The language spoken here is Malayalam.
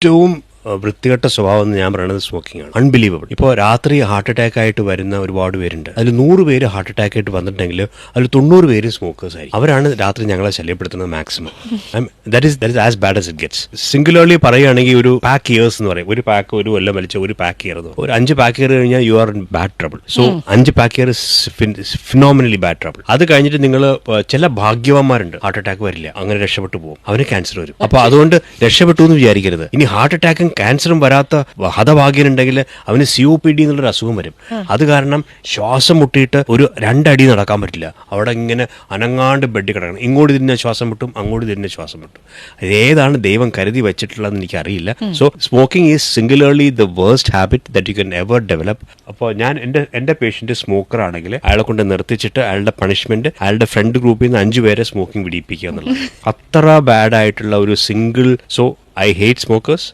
Doom. വൃത്തികെട്ട സ്വഭാവം എന്ന് ഞാൻ പറയുന്നത് സ്മോക്കിംഗ് ആണ്. അൺബിലീവബിൾ ഇപ്പോൾ രാത്രി ഹാർട്ട് അറ്റാക്ക് ആയിട്ട് വരുന്ന ഒരുപാട് പേരുണ്ട്. അതിൽ നൂറ് പേര് ഹാർട്ട് അറ്റാക്ക് ആയിട്ട് വന്നിട്ടുണ്ടെങ്കിൽ അതിൽ തൊണ്ണൂറ് പേര് സ്മോക്കേഴ്സ് ആയിരിക്കും. അവരാണ് രാത്രി ഞങ്ങളെ ശല്യപ്പെടുത്തുന്നത് maximum that is that is as bad as it gets singularly പറയുകയാണെങ്കിൽ ഒരു പാക്ക് ഇയേഴ്സ് എന്ന് പറയും. ഒരു പാക്ക് ഒരു കൊല്ലം വലിച്ച ഒരു പാക്ക് ഇയർ ഒരു അഞ്ച് പാക്ക് ഇയർ കഴിഞ്ഞാൽ you are in bad trouble so അഞ്ച് pack year phenomenally bad trouble അത് കഴിഞ്ഞിട്ട് നിങ്ങൾ ചില ഭാഗ്യവാന്മാരുണ്ട്. ഹാർട്ട് അറ്റാക്ക് വരില്ല. അങ്ങനെ രക്ഷപ്പെട്ടു പോകും. അവന് ക്യാൻസർ വരും. അപ്പൊ അതുകൊണ്ട് രക്ഷപ്പെട്ടു എന്ന് വിചാരിക്കരുത്. ഇനി ഹാർട്ട് അറ്റാക്കും ക്യാൻസറും വരാത്ത ഹതഭാഗ്യനുണ്ടെങ്കിൽ അവന് സി ഒ പി ഡി എന്നുള്ളൊരു അസുഖം വരും. അത് കാരണം ശ്വാസം മുട്ടിയിട്ട് ഒരു രണ്ടടി നടക്കാൻ പറ്റില്ല. അവിടെ ഇങ്ങനെ അനങ്ങാണ്ട് ബെഡിൽ കിടക്കണം. ഇങ്ങോട്ട് തിരിഞ്ഞ ശ്വാസം മുട്ടും അങ്ങോട്ട് തിരിഞ്ഞ ശ്വാസം മുട്ടും. ഏതാണ് ദൈവം കരുതി വെച്ചിട്ടുള്ളതെന്ന് എനിക്കറിയില്ല. So smoking is singularly the worst habit that you can ever develop അപ്പോൾ ഞാൻ എന്റെ എന്റെ പേഷ്യന്റ് സ്മോക്കർ ആണെങ്കിൽ അയാളെ കൊണ്ട് നിർത്തിച്ചിട്ട് അയാളുടെ പണിഷ്മെന്റ് അയാളുടെ ഫ്രണ്ട് ഗ്രൂപ്പിൽ നിന്ന് അഞ്ചു പേരെ സ്മോക്കിംഗ് പിടിപ്പിക്കുക എന്നുള്ളത്. അത്ര ബാഡ് ആയിട്ടുള്ള ഒരു single so I hate smokers